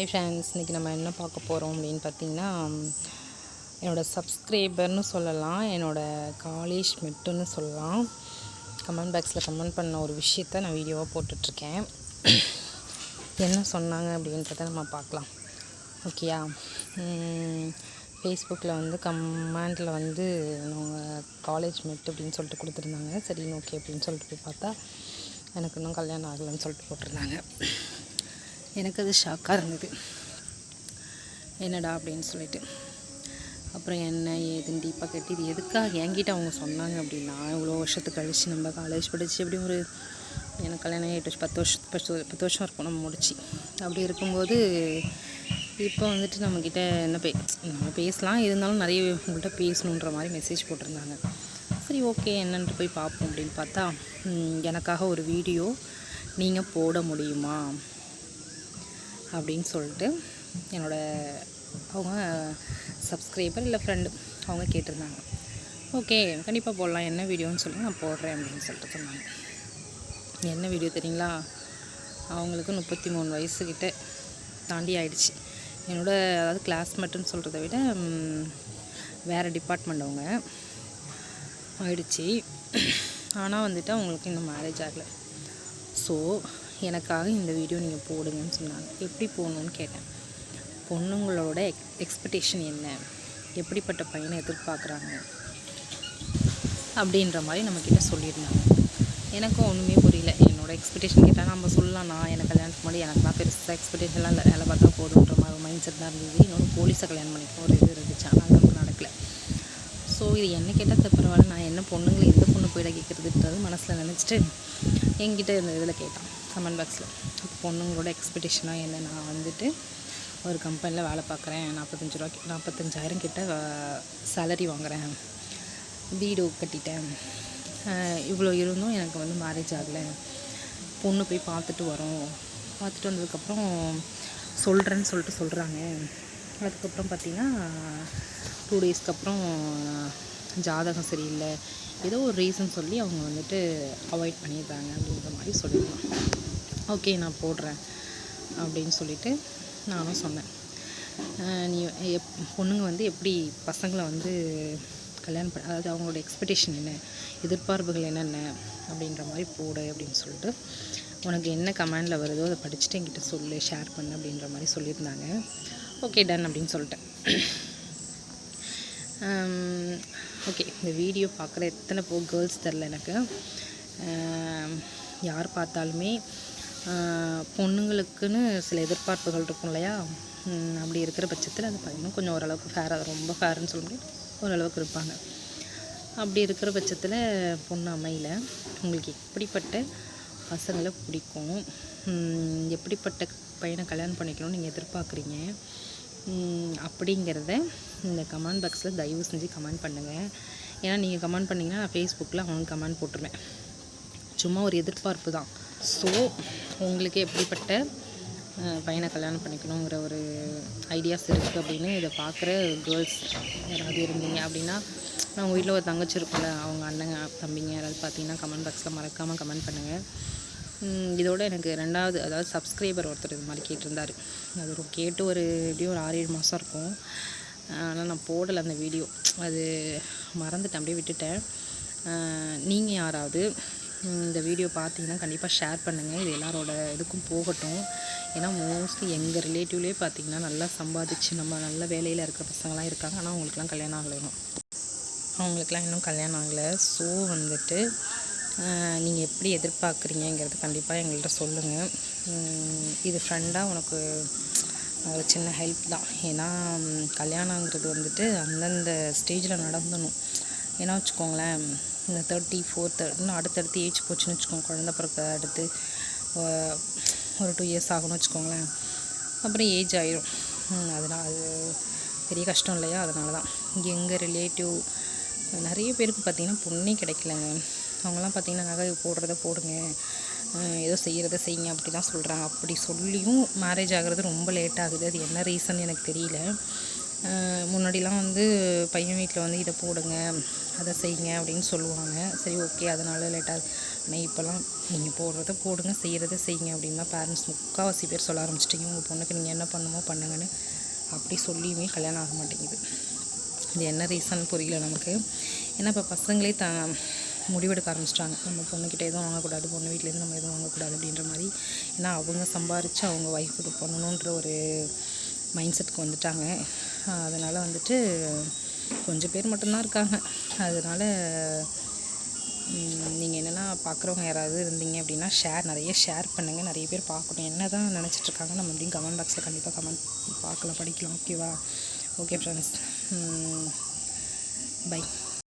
Hi friends இன்றைக்கி நம்ம என்ன பார்க்க போகிறோம் அப்படின்னு பார்த்தீங்கன்னா என்னோடய சப்ஸ்கிரைபர்னு சொல்லலாம் என்னோடய காலேஜ் மெட்டுன்னு சொல்லலாம். கமெண்ட் பாக்ஸில் கமெண்ட் பண்ண ஒரு விஷயத்த நான் வீடியோவாக போட்டுட்ருக்கேன். என்ன சொன்னாங்க அப்படின்றத நம்ம பார்க்கலாம். ஓகேயா ஃபேஸ்புக்கில் வந்து கமெண்டில் வந்து அவங்க காலேஜ் மெட் அப்படின்னு சொல்லிட்டு கொடுத்துருந்தாங்க. சரின்னு ஓகே அப்படின்னு சொல்லிட்டு போய் பார்த்தா எனக்கு இன்னும் கல்யாணம் ஆகலைன்னு சொல்லிட்டு போட்டிருந்தாங்க. எனக்கு அது ஷாக்காக இருந்தது. என்னடா அப்படின்னு சொல்லிட்டு. அப்புறம் என்ன ஏதுன்னு டீப்பாக கட்டி இது எதுக்காக என்கிட்ட அவங்க சொன்னாங்க அப்படின்னா இவ்வளோ வருஷத்துக்கு கழிச்சு நம்ம காலேஜ் படித்து எப்படி ஒரு எனக்கு கல்யாணம் எட்டு வருஷம் பத்து வருஷம் பத்து பத்து வருஷம் இருக்கும் நம்ம முடிச்சு. அப்படி இருக்கும்போது இப்போ வந்துட்டு நம்மக்கிட்ட என்ன பே நம்ம பேசலாம் இருந்தாலும் நிறைய உங்கள்கிட்ட பேசணுன்ற மாதிரி மெசேஜ் போட்டிருந்தாங்க. சரி ஓகே என்னன்ட்டு போய் பார்ப்போம் அப்படின்னு பார்த்தா எனக்காக ஒரு வீடியோ நீங்கள் போட முடியுமா? அப்படின்னு சொல்லிட்டு என்னோடய அவங்க சப்ஸ்கிரைபர் இல்லை ஃப்ரெண்டு அவங்க கேட்டிருந்தாங்க. ஓகே கண்டிப்பாக போடலாம். என்ன வீடியோன்னு சொல்லி நான் போடுறேன் அப்படின்னு சொல்லிட்டு சொன்னாங்க. என்ன வீடியோ தெரியுங்களா? அவங்களுக்கு முப்பத்தி மூணு வயசுக்கிட்ட தாண்டி ஆயிடுச்சு. என்னோட அதாவது கிளாஸ்மேட்டுன்னு சொல்கிறத விட வேறு டிபார்ட்மெண்ட் அவங்க ஆயிடுச்சு. ஆனால் வந்துட்டு அவங்களுக்கு இன்னும் மேரேஜ் ஆகலை. ஸோ எனக்காக இந்த வீடியோ நீங்கள் போடுங்கன்னு சொன்னாங்க. எப்படி போடணுன்னு கேட்டேன். பொண்ணுங்களோட எக் எக்ஸ்பெக்டேஷன் என்ன? எப்படிப்பட்ட பையனை எதிர்பார்க்குறாங்க? அப்படின்ற மாதிரி நம்மக்கிட்ட சொல்லியிருந்தாங்க. எனக்கும் ஒன்றுமே புரியல. என்னோடய எக்ஸ்பெக்டேஷன் கேட்டால் நம்ம சொல்லலாம். நான் எனக்கு கல்யாணத்துக்கு முன்னாடி எனக்குலாம் பெருசாக எக்ஸ்பெக்டேஷன்லாம் இல்லை. வேலை பார்த்தா போதுன்ற மாதிரி மைண்ட் செட் தான் இருந்தது. இன்னொன்று போலீஸை கல்யாணம் பண்ணிக்கணும் ஒரு இது இருந்துச்சு. ஆனால் நமக்கு நடக்கலை. ஸோ இது என்ன கேட்டால் பரவாயில்ல. நான் என்ன பொண்ணுங்களை எந்த பொண்ணு போயிட கேட்குறதுன்றது மனசில் நினச்சிட்டு என்கிட்ட இந்த இதில் கேட்டான். கமெண்ட் பாக்ஸில் அப்போ பொண்ணுங்களோட எக்ஸ்பெக்டேஷனாக என்ன? நான் வந்துட்டு ஒரு கம்பெனியில் வேலை பார்க்குறேன். நாற்பத்தஞ்சு ரூபா நாற்பத்தஞ்சாயிரம் கிட்ட சேலரி வாங்குகிறேன் வீடு கட்டிட்டேன். இவ்வளோ இருந்தும் எனக்கு வந்து மேரேஜ் ஆகலை. பொண்ணு போய் பார்த்துட்டு வரோம். பார்த்துட்டு வந்ததுக்கப்புறம் சொல்கிறேன்னு சொல்லிட்டு சொல்கிறாங்க அதுக்கப்புறம் பார்த்திங்கன்னா டூ டேஸ்க்கு அப்புறம் ஜாதகம் சரியில்லை. ஏதோ ஒரு ரீசன் சொல்லி அவங்க வந்துட்டு அவாய்ட் பண்ணிடுறாங்க அப்படின்ற மாதிரி சொல்லிடலாம் ஓகே நான் போடுறேன் அப்படின்னு சொல்லிட்டு நானும் சொன்னேன். நீ எப் பொண்ணுங்க வந்து எப்படி பசங்களை வந்து கல்யாணம் பண்ண அதாவது அவங்களோட எக்ஸ்பெக்டேஷன் என்ன? எதிர்பார்ப்புகள் என்னென்ன? அப்படின்ற மாதிரி போடு அப்படின்னு சொல்லிட்டு உனக்கு என்ன கமெண்டில் வருதோ அதை படிச்சுட்டு என்கிட்ட சொல்லு ஷேர் பண்ணு அப்படின்ற மாதிரி சொல்லியிருந்தாங்க. ஓகே டன் அப்படின்னு சொல்லிட்டேன் ஓகே இந்த வீடியோ பார்க்குற எத்தனை போ கேர்ள்ஸ் தெரில எனக்கு. யார் பார்த்தாலுமே பொண்ணுங்களுக்குன்னு சில எதிர்பார்ப்புகள் இருக்கும் இல்லையா? அப்படி இருக்கிற பட்சத்தில் அந்த பையனும் கொஞ்சம் ஓரளவுக்கு ஃபேராக ரொம்ப ஃபேர்னு சொல்ல முடியும் ஓரளவுக்கு இருப்பாங்க. அப்படி இருக்கிற பட்சத்தில் பொண்ணு அமையல. உங்களுக்கு எப்படிப்பட்ட பசங்களை பிடிக்கும்? எப்படிப்பட்ட பையனை கல்யாணம் பண்ணிக்கணும்னு நீங்கள் எதிர்பார்க்குறீங்க? அப்படிங்கிறத இந்த கமெண்ட் பாக்ஸில் தயவு செஞ்சு கமெண்ட் பண்ணுங்கள் ஏன்னா நீங்கள் கமெண்ட் பண்ணிங்கன்னா நான் ஃபேஸ்புக்கில் அவனுக்கு கமெண்ட் போட்டுருவேன். சும்மா ஒரு எதிர்பார்ப்பு தான். ஸோ உங்களுக்கு எப்படிப்பட்ட பையனை கல்யாணம் பண்ணிக்கணுங்கிற ஒரு ஐடியாஸ் இருக்குது அப்படின்னு இதை பார்க்குற கேர்ள்ஸ் யாராவது இருந்தீங்க அப்படின்னா அவங்க வீட்டில் ஒரு தங்கச்சி இருக்குல்ல அவங்க அண்ணங்க தம்பிங்க யாராவது பார்த்தீங்கன்னா கமெண்ட் பாக்ஸில் மறக்காமல் கமெண்ட் பண்ணுங்கள் இதோட எனக்கு ரெண்டாவது அதாவது சப்ஸ்கிரைபர் ஒருத்தர் இது மாதிரி கேட்டிருந்தார். அது ஒரு கேட்டு ஒரு எப்படியும் ஒரு ஆறு ஏழு மாதம் இருக்கும். ஆனால் நான் போடலை அந்த வீடியோ. அது மறந்துட்டேன் அப்படியே விட்டுட்டேன். நீங்கள் யாராவது இந்த வீடியோ பார்த்தீங்கன்னா கண்டிப்பாக ஷேர் பண்ணுங்கள் இது எல்லாரோட இதுக்கும் போகட்டும். ஏன்னா மோஸ்ட்லி எங்கள் ரிலேட்டிவ்லேயே பார்த்தீங்கன்னா நல்லா சம்பாதிச்சு நம்ம நல்ல வேலையில் இருக்கிற பசங்களாம் இருக்காங்க. ஆனால் அவங்களுக்குலாம் கல்யாணம் ஆகலை அவங்களுக்குலாம் இன்னும் கல்யாணம் ஆகலை. ஸோ வந்துட்டு நீங்கள் எப்படி எதிர்பார்க்குறீங்கிறது கண்டிப்பாக எங்கள்கிட்ட சொல்லுங்கள் இது ஃப்ரெண்டாக உனக்கு ஒரு சின்ன ஹெல்ப் தான். ஏன்னா கல்யாணங்கிறது வந்துட்டு அந்தந்த ஸ்டேஜில் நடந்தணும். ஏன்னா வச்சுக்கோங்களேன் இந்த தேர்ட்டி ஃபோர்த்து இன்னும் அடுத்தடுத்து ஏஜ் போச்சுன்னு வச்சுக்கோங்க குழந்த பிறக்க அடுத்து ஒரு டூ இயர்ஸ் ஆகணும்னு வச்சுக்கோங்களேன் அப்புறம் ஏஜ் ஆயிரும். அதனால் அது பெரிய கஷ்டம் இல்லையா? அதனால தான். எங்கள் ரிலேட்டிவ் நிறைய பேருக்கு பார்த்திங்கன்னா பொண்ணே கிடைக்கலங்க. அவங்களாம் பார்த்திங்கன்னா நகை போடுறத போடுங்க. ஏதோ செய்கிறத செய்யுங்க அப்படி தான் சொல்கிறாங்க அப்படி சொல்லியும் மேரேஜ் ஆகிறது ரொம்ப லேட் ஆகுது. அது என்ன ரீசன் எனக்கு தெரியல. முன்னாடிலாம் வந்து பையன் வீட்டில் வந்து இதை போடுங்க அதை செய்யுங்க அப்படின்னு சொல்லுவாங்க. சரி ஓகே அதனால லேட்டாக ஆனால் இப்போல்லாம் நீங்கள் போடுறத போடுங்க செய்கிறத செய்யுங்க அப்படின்னா பேரண்ட்ஸ் முக்கால்வாசி பேர் சொல்ல ஆரம்பிச்சிட்டிங்க. உங்கள் பொண்ணுக்கு நீங்கள் என்ன பண்ணுமோ பண்ணுங்கன்னு அப்படி சொல்லியுமே கல்யாணம் ஆக மாட்டேங்குது. இது என்ன ரீசன் புரியல நமக்கு. ஏன்னா இப்போ பசங்களே த முடிவெடுக்க ஆரம்பிச்சிட்டாங்க. நம்ம பொண்ணுக்கிட்ட எதுவும் வாங்கக்கூடாது பொண்ணு வீட்டிலேருந்து நம்ம எதுவும் வாங்கக்கூடாது அப்படின்ற மாதிரி. ஏன்னா அவங்க சம்பாரித்து அவங்க ஒய்ஃபுக்கு பண்ணணுன்ற ஒரு மைண்ட் செட்டுக்கு வந்துட்டாங்க. அதனால் வந்துட்டு கொஞ்சம் பேர் மட்டும்தான் இருக்காங்க. அதனால் நீங்கள் என்னென்னா பார்க்குறவங்க யாராவது இருந்தீங்க அப்படின்னா ஷேர் நிறைய ஷேர் பண்ணுங்கள் நிறைய பேர் பார்க்கணும். என்ன தான் நினச்சிட்ருக்காங்க நம்ம அப்படின்னு கமெண்ட் பாக்ஸில் கண்டிப்பாக கமெண்ட் பார்க்கலாம் படிக்கலாம் ஓகேவா ஓகே ஃப்ரெண்ட்ஸ் பை